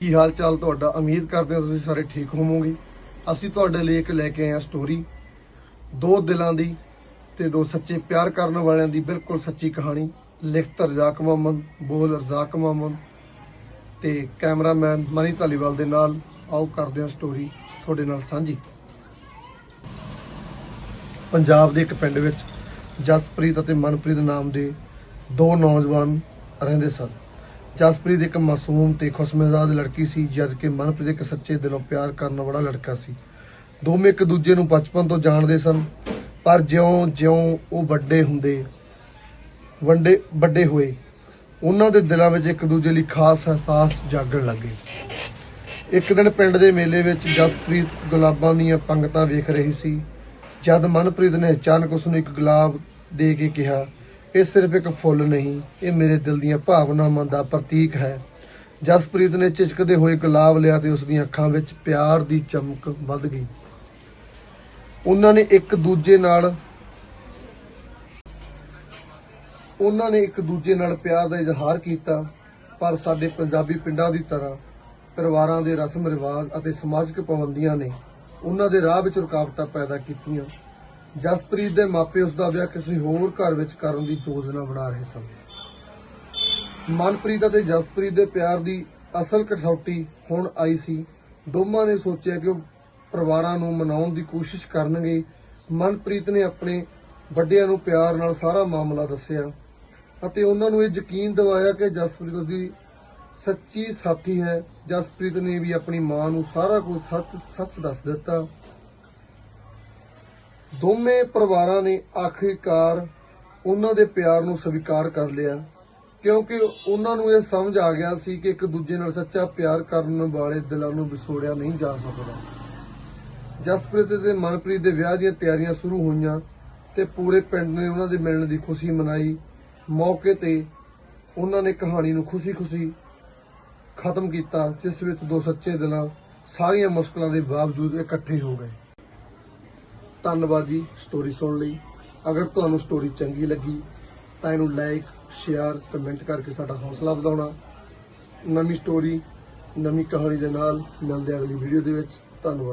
ਕੀ ਹਾਲ ਚਾਲ ਤੁਹਾਡਾ? ਉਮੀਦ ਕਰਦੇ ਹਾਂ ਤੁਸੀਂ ਸਾਰੇ ਠੀਕ ਹੋਵੋਗੇ। ਅਸੀਂ ਤੁਹਾਡੇ ਲਈ ਇੱਕ ਲੈ ਕੇ ਆਏ ਹਾਂ ਸਟੋਰੀ ਦੋ ਦਿਲਾਂ ਦੀ ਤੇ ਦੋ ਸੱਚੇ ਪਿਆਰ ਕਰਨ ਵਾਲਿਆਂ ਦੀ ਬਿਲਕੁਲ ਸੱਚੀ ਕਹਾਣੀ। ਲਿਖਤ ਰਜ਼ਾਕ ਮੁਹੰਮਦ ਬੋਲ ਰਜ਼ਾਕ ਮੁਹੰਮਦ ਤੇ ਕੈਮਰਾਮੈਨ ਮਨੀ ਧਾਲੀਵਾਲ ਦੇ ਨਾਲ ਆਓ ਕਰਦੇ ਹਾਂ ਸਟੋਰੀ ਤੁਹਾਡੇ ਨਾਲ ਸਾਂਝੀ। ਪੰਜਾਬ ਦੇ ਇੱਕ ਪਿੰਡ ਵਿੱਚ ਜਸਪ੍ਰੀਤ ਅਤੇ ਮਨਪ੍ਰੀਤ ਨਾਮ ਦੇ ਦੋ ਨੌਜਵਾਨ ਰਹਿੰਦੇ ਸਨ। ਜਸਪ੍ਰੀਤ ਇੱਕ ਮਾਸੂਮ ਤੇ ਖੁਸ਼ਮਿਜ਼ਾਜ ਲੜਕੀ ਸੀ ਜਦਕਿ ਮਨਪ੍ਰੀਤ ਇੱਕ ਸੱਚੇ ਦਿਲੋਂ ਪਿਆਰ ਕਰਨ ਵਾਲਾ ਲੜਕਾ ਸੀ। ਦੋਵੇਂ ਇੱਕ ਦੂਜੇ ਨੂੰ ਬਚਪਨ ਤੋਂ ਜਾਣਦੇ ਸਨ, ਪਰ ਜਿਉਂ-ਜਿਉਂ ਉਹ ਵੱਡੇ ਹੁੰਦੇ, ਵੰਡੇ, ਵੱਡੇ ਹੋਏ। ਉਹਨਾਂ ਦੇ ਦਿਲਾਂ ਵਿੱਚ ਇੱਕ ਦੂਜੇ ਲਈ ਖਾਸ ਅਹਿਸਾਸ ਜਾਗਣ ਲੱਗੇ ਇੱਕ ਦਿਨ ਪਿੰਡ ਦੇ ਮੇਲੇ ਵਿੱਚ ਜਸਪ੍ਰੀਤ ਗੁਲਾਬਾਂ ਦੀਆਂ ਪੰਗਤਾਂ ਵੇਖ ਰਹੀ ਸੀ। ਜਦ ਮਨਪ੍ਰੀਤ ਨੇ ਅਚਾਨਕ ਉਸ ਨੂੰ ਇੱਕ ਗੁਲਾਬ ਦੇ ਕੇ ਕਿਹਾ ਇਹ ਸਿਰਫ ਇੱਕ ਫੁੱਲ ਨਹੀਂ, ਇਹ ਮੇਰੇ ਦਿਲ ਦੀਆਂ ਭਾਵਨਾਵਾਂ ਦਾ ਪ੍ਰਤੀਕ ਹੈ। ਜਸਪ੍ਰੀਤ ਨੇ ਝਿਜਕਦੇ ਹੋਏ ਗੁਲਾਬ ਲਿਆ ਤੇ ਉਸ ਦੀਆਂ ਅੱਖਾਂ ਵਿੱਚ ਪਿਆਰ ਦੀ ਚਮਕ ਵੱਧ ਗਈ। ਉਹਨਾਂ ਨੇ ਇੱਕ ਦੂਜੇ ਨਾਲ ਉਹਨਾਂ ਨੇ ਇੱਕ ਦੂਜੇ ਨਾਲ ਪਿਆਰ ਦਾ ਇਜ਼ਹਾਰ ਕੀਤਾ, ਪਰ ਸਾਡੇ ਪੰਜਾਬੀ ਪਿੰਡਾਂ ਦੀ ਤਰ੍ਹਾਂ ਪਰਿਵਾਰਾਂ ਦੇ ਰਸਮ ਰਿਵਾਜ ਅਤੇ ਸਮਾਜਿਕ ਪਾਬੰਦੀਆਂ ਨੇ ਉਹਨਾਂ ਦੇ ਰਾਹ ਵਿੱਚ ਰੁਕਾਵਟਾਂ ਪੈਦਾ ਕੀਤੀਆਂ। ਜਸਪ੍ਰੀਤ ਦੇ ਮਾਪੇ ਉਸ ਦਾ ਵਿਆਹ ਕਿਸੇ ਹੋਰ ਘਰ ਵਿੱਚ ਕਰਨ ਦੀ ਯੋਜਨਾ ਬਣਾ ਰਹੇ ਸਨ। ਮਨਪ੍ਰੀਤ ਅਤੇ ਜਸਪ੍ਰੀਤ ਦੇ ਪਿਆਰ ਦੀ ਅਸਲ ਕਸੌਟੀ ਹੁਣ ਆਈ ਸੀ। ਦੋਵਾਂ ਨੇ ਸੋਚਿਆ ਕਿ ਉਹ ਪਰਿਵਾਰਾਂ ਨੂੰ ਮਨਾਉਣ ਦੀ ਕੋਸ਼ਿਸ਼ ਕਰਨਗੇ। ਮਨਪ੍ਰੀਤ ਨੇ ਆਪਣੇ ਵੱਡਿਆਂ ਨੂੰ ਪਿਆਰ ਨਾਲ ਸਾਰਾ ਮਾਮਲਾ ਦੱਸਿਆ ਅਤੇ ਉਹਨਾਂ ਨੂੰ ਇਹ ਯਕੀਨ ਦਿਵਾਇਆ ਕਿ ਜਸਪ੍ਰੀਤ ਉਸਦੀ ਸੱਚੀ ਸਾਥੀ ਹੈ। ਜਸਪ੍ਰੀਤ ਨੇ ਵੀ ਆਪਣੀ ਮਾਂ ਨੂੰ ਸਾਰਾ ਕੁਝ ਸੱਚ ਸੱਚ ਦੱਸ ਦਿੱਤਾ। ਦੋਵੇਂ ਪਰਿਵਾਰਾਂ ਨੇ ਆਖਿਰਕਾਰ ਉਹਨਾਂ ਦੇ ਪਿਆਰ ਨੂੰ ਸਵੀਕਾਰ ਕਰ ਲਿਆ। ਕਿਉਂਕਿ ਉਹਨਾਂ ਨੂੰ ਇਹ ਸਮਝ ਆ ਗਿਆ ਸੀ ਕਿ ਇੱਕ ਦੂਜੇ ਨਾਲ ਸੱਚਾ ਪਿਆਰ ਕਰਨ ਵਾਲੇ ਦਿਲਾਂ ਨੂੰ ਵਿਛੋੜਿਆ ਨਹੀਂ ਜਾ ਸਕਦਾ। ਜਸਪ੍ਰੀਤ ਤੇ ਮਨਪ੍ਰੀਤ ਦੇ ਵਿਆਹ ਦੀਆਂ ਤਿਆਰੀਆਂ ਸ਼ੁਰੂ ਹੋਈਆਂ ਤੇ ਪੂਰੇ ਪਿੰਡ ਨੇ ਉਹਨਾਂ ਦੇ ਮਿਲਣ ਦੀ ਖੁਸ਼ੀ ਮਨਾਈ। ਮੌਕੇ ਤੇ ਉਹਨਾਂ ਨੇ ਕਹਾਣੀ ਨੂੰ ਖੁਸ਼ੀ-ਖੁਸ਼ੀ ਖਤਮ ਕੀਤਾ, ਜਿਸ ਵਿੱਚ ਦੋ ਸੱਚੇ ਦਿਲਾਂ, ਸਾਰੀਆਂ ਮੁਸ਼ਕਲਾਂ ਦੇ ਬਾਵਜੂਦ ਇਕੱਠੇ ਹੋ ਗਏ। ਧੰਨਵਾਦ ਜੀ ਸਟੋਰੀ ਸੁਣਨ ਲਈ। ਅਗਰ ਤੁਹਾਨੂੰ ਸਟੋਰੀ ਚੰਗੀ ਲੱਗੀ, ਤਾਂ ਇਹਨੂੰ ਲਾਈਕ ਸ਼ੇਅਰ ਕਮੈਂਟ ਕਰਕੇ ਸਾਡਾ ਹੌਸਲਾ ਵਧਾਉਣਾ। ਨਵੀਂ ਸਟੋਰੀ ਨਵੀਂ ਕਹਾਣੀ ਦੇ ਨਾਲ ਮਿਲਦੇ ਅਗਲੀ ਵੀਡੀਓ ਦੇ ਵਿੱਚ। ਧੰਨਵਾਦ।